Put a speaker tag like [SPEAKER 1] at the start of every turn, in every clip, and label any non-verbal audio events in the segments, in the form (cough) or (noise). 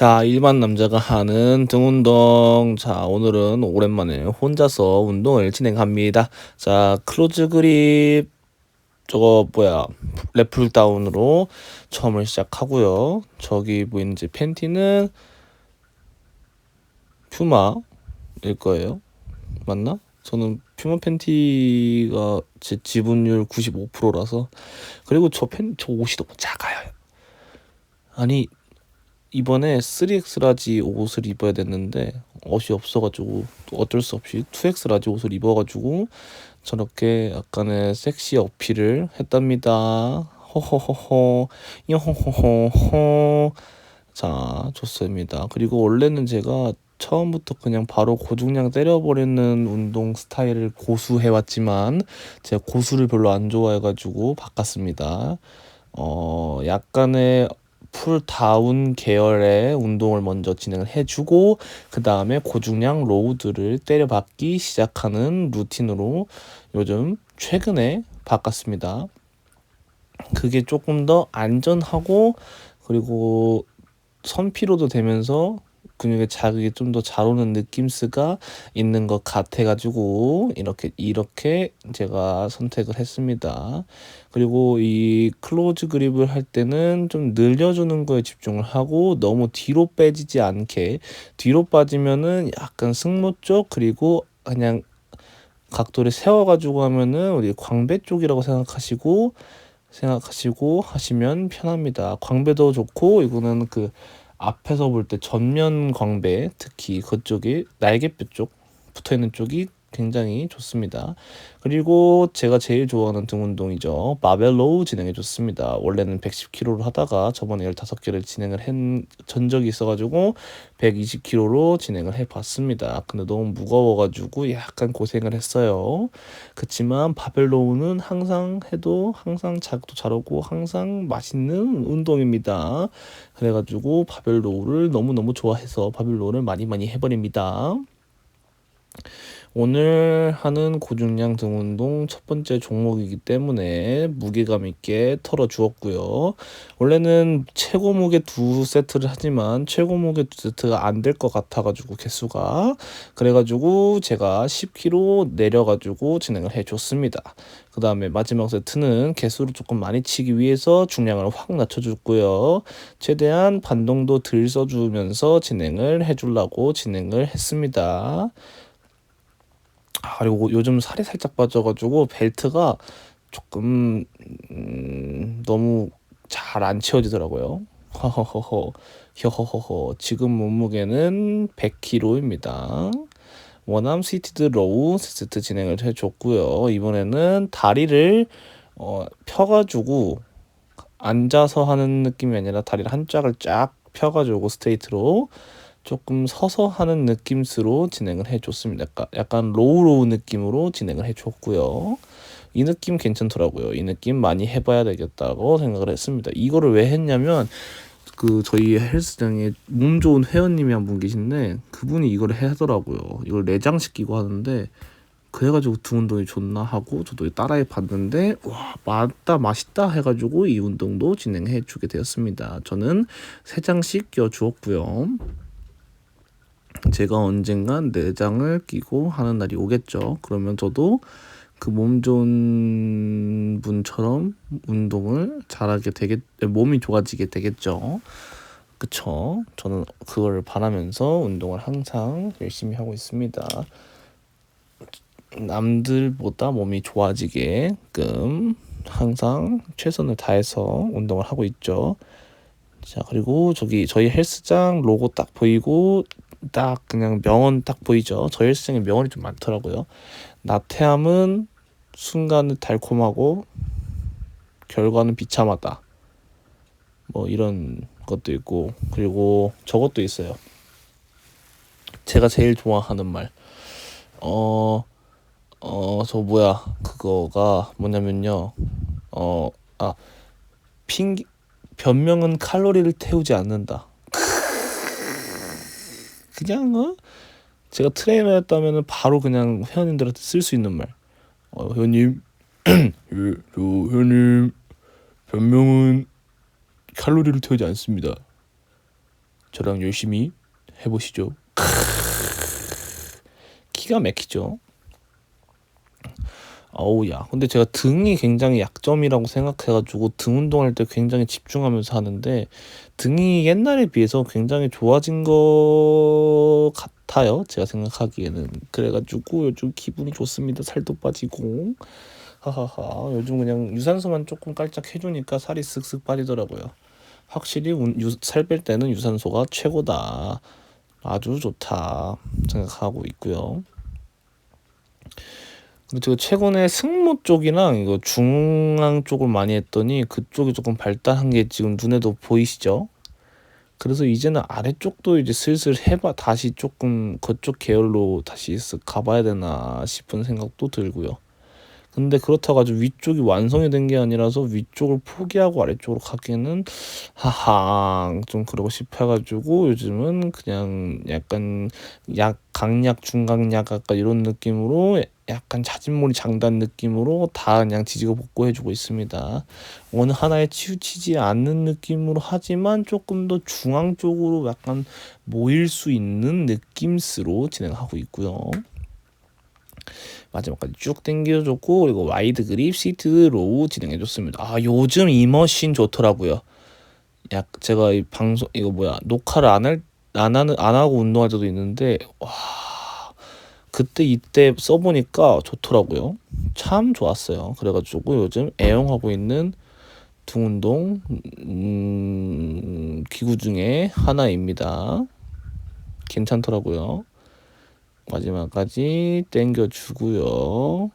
[SPEAKER 1] 자, 일반 남자가 하는 등 운동. 자, 오늘은 오랜만에 혼자서 운동을 진행합니다. 자, 클로즈 그립 저거 뭐야 랩풀 다운으로 처음을 시작하고요. 저기 보이는 이제 팬티는 퓨마일 거예요. 맞나? 저는 퓨마 팬티가 제 지분율 95%라서 그리고 저 팬 저 옷이 너무 작아요. 아니 이번에 3X 라지 옷을 입어야 됐는데 옷이 없어가지고 또 어쩔 수 없이 2X 라지 옷을 입어가지고 저렇게 약간의 섹시 어필을 했답니다. 호호호호 요호호호호 자 좋습니다. 그리고 원래는 제가 처음부터 그냥 바로 고중량 때려버리는 운동 스타일을 고수해왔지만 제가 고수를 별로 안 좋아해가지고 바꿨습니다. 어 약간의 풀다운 계열의 운동을 먼저 진행을 해주고 그 다음에 고중량 로우드를 때려박기 시작하는 루틴으로 요즘 최근에 바꿨습니다. 그게 조금 더 안전하고 그리고 선피로도 되면서 근육에 자극이 좀 더 잘 오는 느낌스가 있는 것 같아 가지고 이렇게 이렇게 제가 선택을 했습니다. 그리고 이 클로즈 그립을 할 때는 좀 늘려주는 거에 집중을 하고 너무 뒤로 빼지지 않게 뒤로 빠지면은 약간 승모 쪽 그리고 그냥 각도를 세워가지고 하면은 우리 광배 쪽이라고 생각하시고 생각하시고 하시면 편합니다. 광배도 좋고 이거는 그 앞에서 볼 때 전면 광배 특히 그쪽이 날개뼈 쪽 붙어 있는 쪽이 굉장히 좋습니다. 그리고 제가 제일 좋아하는 등 운동이죠. 바벨로우 진행해 줬습니다. 원래는 110kg를 하다가 저번에 15개를 진행을 한 전적이 있어가지고 120kg로 진행을 해 봤습니다. 근데 너무 무거워가지고 약간 고생을 했어요. 그치만 바벨로우는 항상 해도 항상 자극도 잘 오고 항상 맛있는 운동입니다. 그래가지고 바벨로우를 너무너무 좋아해서 바벨로우를 많이 많이 해버립니다. 오늘 하는 고중량 등 운동 첫 번째 종목이기 때문에 무게감 있게 털어 주었고요. 원래는 최고 무게 두 세트를 하지만 최고 무게 두 세트가 안 될 것 같아 가지고 개수가 그래 가지고 제가 10kg 내려 가지고 진행을 해 줬습니다. 그 다음에 마지막 세트는 개수를 조금 많이 치기 위해서 중량을 확 낮춰 줬고요. 최대한 반동도 덜 써주면서 진행을 해 주려고 진행을 했습니다. 아, 그리고 요즘 살이 살짝 빠져가지고 벨트가 조금 음, 너무 잘 안 채워지더라고요. 허허허허 허허허허 지금 몸무게는 100kg입니다. 원암 시티드 로우 세트 진행을 해줬고요. 이번에는 다리를 어, 펴가지고 앉아서 하는 느낌이 아니라 다리를 한 짝을 쫙 펴가지고 스테이트로 조금 서서 하는 느낌으로 진행을 해줬습니다. 약간, 로우로우 느낌으로 진행을 해줬고요. 이 느낌 괜찮더라고요. 이 느낌 많이 해봐야 되겠다고 생각을 했습니다. 이거를 왜 했냐면 그 저희 헬스장에 몸 좋은 회원님이 한 분 계신데 그분이 이걸 하더라고요. 이걸 내장시키고 하는데 그래가지고 등 운동이 좋나 하고 저도 따라해 봤는데 와 맞다 맛있다 해가지고 이 운동도 진행해 주게 되었습니다. 저는 세 장씩 껴 주었고요. 제가 언젠간 내장을 끼고 하는 날이 오겠죠. 그러면 저도 그 몸 좋은 분처럼 운동을 잘하게 되겠, 몸이 좋아지게 되겠죠. 그쵸? 저는 그걸 바라면서 운동을 항상 열심히 하고 있습니다. 남들보다 몸이 좋아지게끔 항상 최선을 다해서 운동을 하고 있죠. 자, 그리고 저기 저희 헬스장 로고 딱 보이고 딱 그냥 명언 딱 보이죠. 저 헬스장에 명언이 좀 많더라고요. 나태함은 순간은 달콤하고 결과는 비참하다. 뭐 이런 것도 있고 그리고 저것도 있어요. 제가 제일 좋아하는 말. 어, 어, 저 뭐야. 그거가 뭐냐면요. 어, 아, 핑, 변명은 칼로리를 태우지 않는다. 그냥 어 제가 트레이너였다면 바로 그냥 회원님들한테 쓸 수 있는 말. 어, 회원님, (clears throat) 예, 저 회원님 변명은 칼로리를 태우지 않습니다. 저랑 열심히 해보시죠. (laughs) 기가 막히죠. 어우야. 근데 제가 등이 굉장히 약점이라고 생각해가지고 등 운동할 때 굉장히 집중하면서 하는데 등이 옛날에 비해서 굉장히 좋아진 것 같아요. 제가 생각하기에는. 그래가지고 요즘 기분이 좋습니다. 살도 빠지고. 하하하. 요즘 그냥 유산소만 조금 깔짝 해주니까 살이 쓱쓱 빠지더라고요. 확실히 살 뺄 때는 유산소가 최고다. 아주 좋다 생각하고 있고요. 제가 최근에 승모 쪽이랑 이거 중앙 쪽을 많이 했더니 그쪽이 조금 발달한 게 지금 눈에도 보이시죠? 그래서 이제는 아래쪽도 이제 슬슬 해봐 다시 조금 그쪽 계열로 다시 가봐야 되나 싶은 생각도 들고요. 근데 그렇다고 가지고 위쪽이 완성이 된 게 아니라서 위쪽을 포기하고 아래쪽으로 가기에는 하하 좀 그러고 싶어가지고 요즘은 그냥 약간 약 강약 중강약 아까 이런 느낌으로 약간 자진몰이 장단 느낌으로 다 그냥 지지고 복구해주고 있습니다. 어느 하나에 치우치지 않는 느낌으로 하지만 조금 더 중앙 쪽으로 약간 모일 수 있는 느낌스로 진행하고 있고요. 마지막까지 쭉 당겨줬고 그리고 와이드 그립 시트 로우 진행해줬습니다. 아 요즘 이 머신 좋더라고요. 약 제가 이 방송 이거 뭐야 녹화를 안할안 하는 안 하고 운동할 때도 있는데 와 그때 이때 써보니까 좋더라고요. 참 좋았어요. 그래가지고 요즘 애용하고 있는 등 운동 음, 기구 중에 하나입니다. 괜찮더라고요. 마지막까지 땡겨주고요.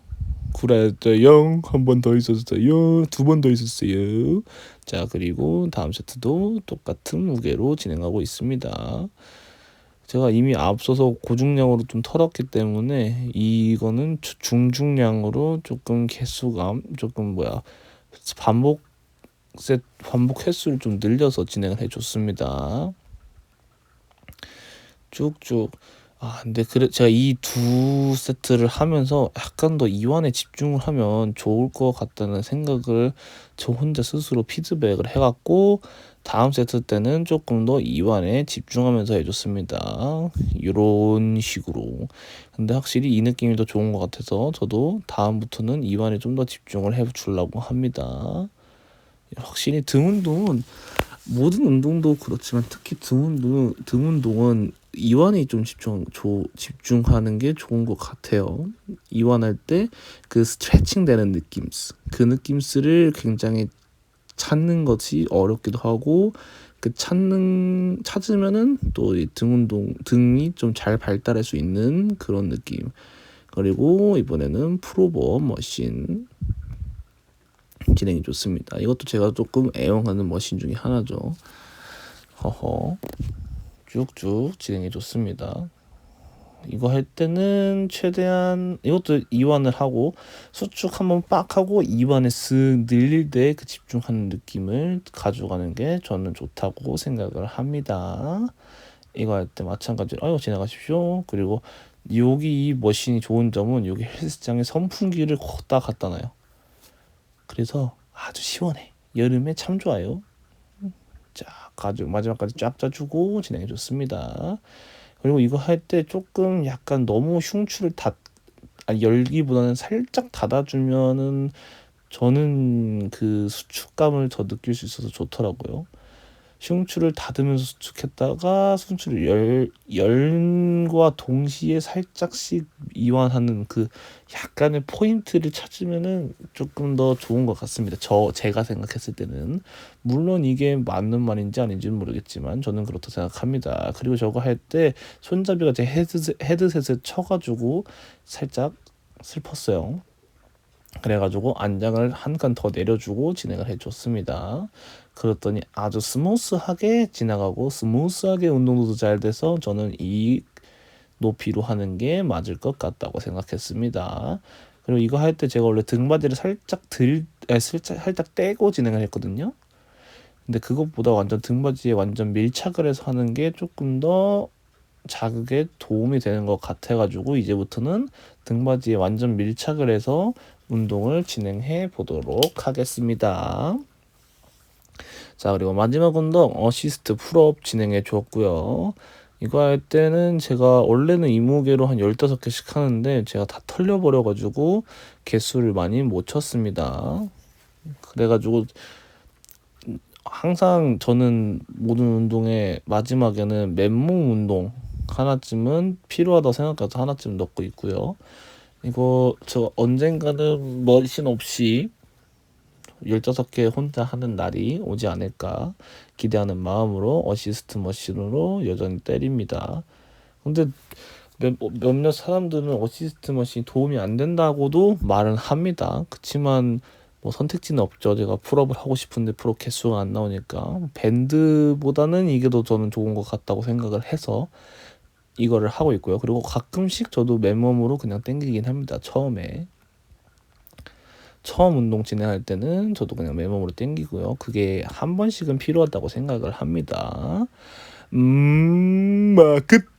[SPEAKER 1] 구라였어요. 한번 더 있었어요. 두 번 더 있었어요. 자, 그리고 다음 세트도 똑같은 무게로 진행하고 있습니다. 제가 이미 앞서서 고중량으로 좀 털었기 때문에 이거는 중중량으로 조금 개수감 조금 뭐야 반복 셋 반복 횟수를 좀 늘려서 진행을 해줬습니다. 쭉쭉 아, 근데 그래 제가 이 두 세트를 하면서 약간 더 이완에 집중을 하면 좋을 것 같다는 생각을 저 혼자 스스로 피드백을 해 갖고 다음 세트 때는 조금 더 이완에 집중하면서 해 줬습니다. 요런 식으로. 근데 확실히 이 느낌이 더 좋은 것 같아서 저도 다음부터는 이완에 좀 더 집중을 해 주려고 합니다. 확실히 등 운동은 모든 운동도 그렇지만 특히 등 운동 등 운동은 이완에 좀 집중 조, 집중하는 게 좋은 것 같아요. 이완할 때 그 스트레칭 되는 느낌스 그 느낌스를 굉장히 찾는 것이 어렵기도 하고 그 찾는 찾으면은 또 등 운동 등이 좀 잘 발달할 수 있는 그런 느낌. 그리고 이번에는 프로버 머신 진행이 좋습니다. 이것도 제가 조금 애용하는 머신 중에 하나죠. 허허. 쭉쭉 진행해 줬습니다. 이거 할 때는 최대한 이것도 이완을 하고 수축 한번 빡 하고 이완에 쓱 늘릴 때 그 집중하는 느낌을 가져가는 게 저는 좋다고 생각을 합니다. 이거 할 때 마찬가지로 아유 지나가십시오. 그리고 여기 이 머신이 좋은 점은 여기 헬스장에 선풍기를 걷다 갖다 놔요. 그래서 아주 시원해. 여름에 참 좋아요. 자, 가지고 마지막까지 쫙 짜주고 진행해 줬습니다. 그리고 이거 할 때 조금 약간 너무 흉추를 닫 아니 열기보다는 살짝 닫아주면은 저는 그 수축감을 더 느낄 수 있어서 좋더라고요. 흉추를 닫으면서 수축했다가 흉추를 열 열과 동시에 살짝씩 이완하는 그 약간의 포인트를 찾으면은 조금 더 좋은 것 같습니다. 저 제가 생각했을 때는 물론 이게 맞는 말인지 아닌지는 모르겠지만 저는 그렇다 생각합니다. 그리고 저거 할 때 손잡이가 제 헤드셋, 헤드셋을 쳐가지고 살짝 슬펐어요. 그래가지고 안장을 한 칸 더 내려주고 진행을 해줬습니다. 그랬더니 아주 스무스하게 지나가고 스무스하게 운동도 잘 돼서 저는 이 높이로 하는 게 맞을 것 같다고 생각했습니다. 그리고 이거 할 때 제가 원래 등바지를 살짝 들, 아, 살짝, 살짝 떼고 진행을 했거든요. 근데 그것보다 완전 등바지에 완전 밀착을 해서 하는 게 조금 더 자극에 도움이 되는 것 같아가지고 이제부터는 등바지에 완전 밀착을 해서 운동을 진행해 보도록 하겠습니다. 자, 그리고 마지막 운동 어시스트 풀업 진행해 주었고요. 이거 할 때는 제가 원래는 이 무게로 한 15개씩 하는데 제가 다 털려버려 가지고 개수를 많이 못 쳤습니다. 그래 가지고 항상 저는 모든 운동의 마지막에는 맨몸 운동 하나쯤은 필요하다고 생각해서 하나쯤 넣고 있고요. 이거 저 언젠가는 머신 없이 15개 혼자 하는 날이 오지 않을까 기대하는 마음으로 어시스트 머신으로 여전히 때립니다. 근데 몇, 몇몇 사람들은 어시스트 머신이 도움이 안 된다고도 말은 합니다. 그치만 뭐 선택지는 없죠. 제가 풀업을 하고 싶은데 풀업 개수가 안 나오니까 밴드보다는 이게 더 저는 좋은 것 같다고 생각을 해서 이거를 하고 있고요. 그리고 가끔씩 저도 맨몸으로 그냥 땡기긴 합니다. 처음에 처음 운동 진행할 때는 저도 그냥 맨몸으로 땡기고요. 그게 한 번씩은 필요하다고 생각을 합니다. 음, 마, 끝.